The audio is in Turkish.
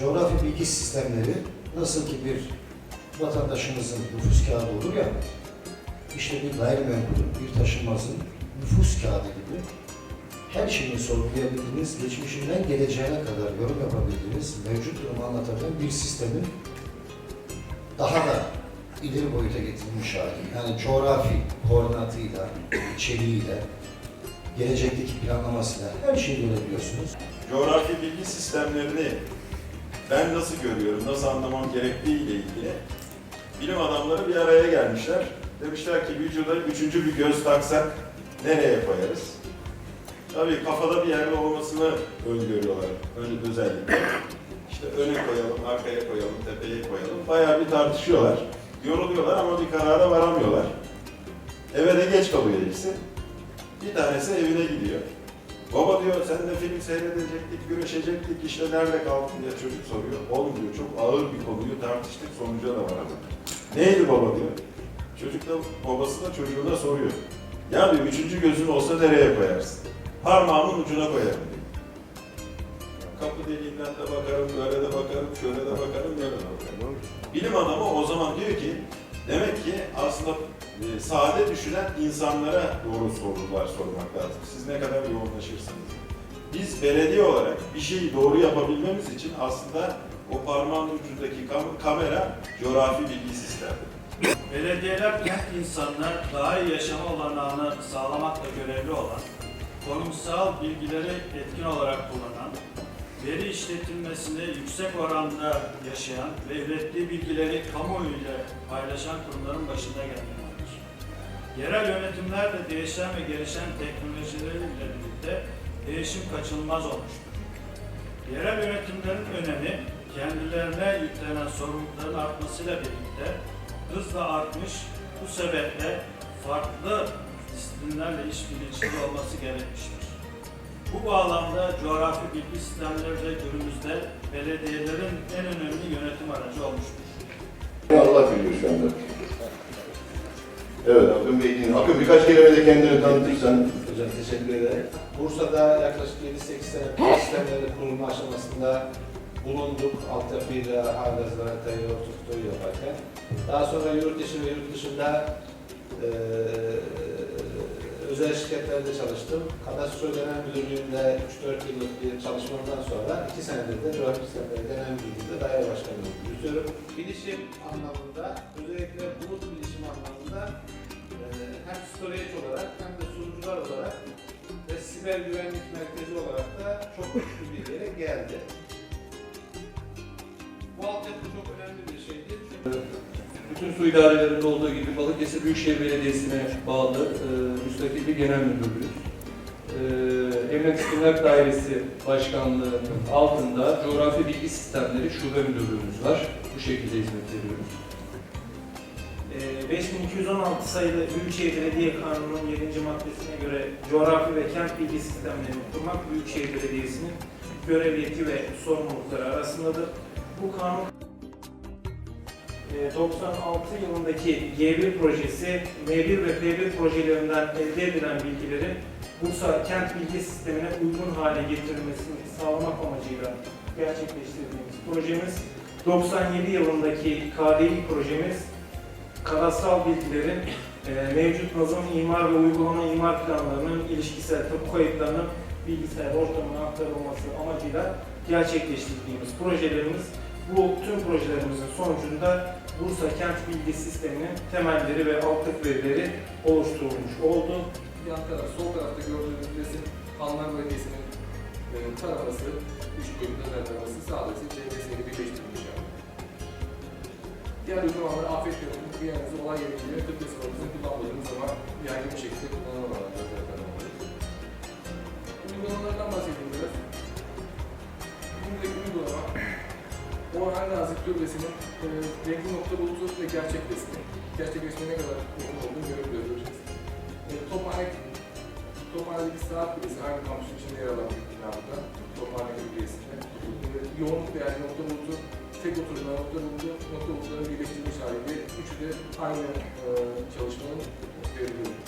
Coğrafi bilgi sistemleri nasıl ki bir vatandaşımızın nüfus kağıdı olur ya, işte bir gayrimenkulün, bir taşınmazın nüfus kağıdı gibi her şeyini sorgulayabildiğiniz, geçmişinden geleceğine kadar yorum yapabildiğiniz, mevcut durumu anlatabilen bir sistemin daha da ileri boyuta getirilmiş hali. Yani coğrafi koordinatıyla, içeriğiyle, gelecekteki planlamasıyla her şeyi görebiliyorsunuz. coğrafi bilgi sistemlerini ben nasıl görüyorum, nasıl anlamam gerektiği ile ilgili bilim adamları bir araya gelmişler. Demişler ki vücuda üçüncü bir göz taksak nereye koyarız? Tabii kafada bir yerde olmasını öngörüyorlar ön, özellikle. İşte öne koyalım, arkaya koyalım, tepeye koyalım. Bayağı bir tartışıyorlar. Yoruluyorlar ama bir karara varamıyorlar. Eve de geç kalıyor ikisi. Bir tanesi evine gidiyor. Baba diyor sen de film seyredecektik, güreşecektik, işte nerede kaldın diye çocuk soruyor. Oğlum diyor çok ağır bir konuyu tartıştık sonuca da varamadık. Neydi baba diyor. Çocuk da babası da çocuğuna soruyor. Ya diyor üçüncü gözün olsa nereye koyarsın? Parmağımın ucuna koyarım diyor. Kapı deliğinden de bakarım, böyle de bakarım, şöyle de bakarım, böyle de bakarım. Bilim adamı o zaman diyor ki, demek ki aslında e, sade düşünen insanlara doğru sorular sormak lazım. Siz ne kadar yoğunlaşırsınız. Biz belediye olarak bir şeyi doğru yapabilmemiz için aslında o parmağın ucundaki kam- kamera coğrafi bilgi sistemi. Belediyeler kent insanına daha iyi yaşama olanağını sağlamakla görevli olan, konumsal bilgileri etkin olarak kullanan, veri işletilmesinde yüksek oranda yaşayan ve ürettiği bilgileri kamuoyuyla paylaşan kurumların başında gelmektedir. Yerel yönetimler de değişen ve gelişen teknolojileriyle birlikte değişim kaçınılmaz olmuştur. Yerel yönetimlerin önemi kendilerine yüklenen sorumlulukların artmasıyla birlikte hızla artmış. Bu sebeple farklı disiplinlerle işbirliği içinde olması gerekmiştir. Bu bağlamda coğrafi bilgi sistemleri de günümüzde belediyelerin en önemli yönetim aracı olmuştur. Allah biliyor şu anda. Evet Akın Bey dinle. Akın birkaç kelime de kendini tanıtırsan. Hocam teşekkür ederim. Bursa'da yaklaşık 7-8 sene sistemleri kurulma aşamasında bulunduk. Altyapıyla halihazırda haritayı oturttuğu yaparken. Daha sonra yurt dışı ve yurt dışında eee özel şirketlerde çalıştım. Kadastro Genel Müdürlüğü'nde 3-4 yıllık bir çalışmamdan sonra 2 senedir de coğrafi sistemleri genel müdürlüğünde daire başkanlığı yürütüyorum. Bilişim anlamında, özellikle bulut bilişim anlamında eee, hem storage olarak hem de sunucular olarak ve siber güvenlik merkezi olarak da çok güçlü bir yere geldi. Bu altyapı çok önemli bir şeydi. Çünkü Bütün su idarelerinde olduğu gibi Balıkesir Büyükşehir Belediyesi'ne bağlı e, müstakil bir genel müdürlüğü. E, Emlak İstimlak Dairesi Başkanlığı'nın altında coğrafi bilgi sistemleri şube müdürlüğümüz var. Bu şekilde hizmet veriyoruz. Ee, 5216 sayılı Büyükşehir Belediye Kanunu'nun 7. maddesine göre coğrafi ve kent bilgi sistemlerini kurmak Büyükşehir Belediyesi'nin görev yetki ve sorumlulukları arasındadır. Bu kanun e, 96 yılındaki G1 projesi, M1 ve P1 projelerinden elde edilen bilgilerin Bursa kent bilgi sistemine uygun hale getirilmesini sağlamak amacıyla gerçekleştirdiğimiz projemiz 97 yılındaki KDİ projemiz kadastral bilgilerin e, mevcut nazım, imar ve uygulama imar planlarının ilişkisel tapu kayıtlarının bilgisayar ortamına aktarılması amacıyla gerçekleştirdiğimiz projelerimiz bu tüm projelerimizin sonucunda Bursa Kent Bilgi Sistemi'nin temelleri ve altyapı verileri oluşturulmuş oldu. Yan taraf, sol tarafta gördüğünüz resim Hanlar Belediyesi'nin e, taraması, üç boyutunda taraması sağlayıcı çevresini birleştirilmiş yani. Diğer uygulamaları afet yönetimi, kıyamızı olay yönetimi, tıp ve sağlığımızı kullanmadığımız zaman yaygın bir şekilde kullanılan Türbesi'nin e, renkli nokta bulutu ve gerçek resmi. Gerçek resmi ne kadar yakın olduğunu görebiliyoruz. E, Tophane, Tophane'deki saat kulesi aynı kampüsün içinde yer alan bir bina burada. Tophane Külliyesi'nde. E, yoğunluk değerli nokta bulutu, tek oturulan nokta bulutu, nokta bulutların birleştirilmiş halinde üçü de aynı e, çalışmanın görebiliyoruz.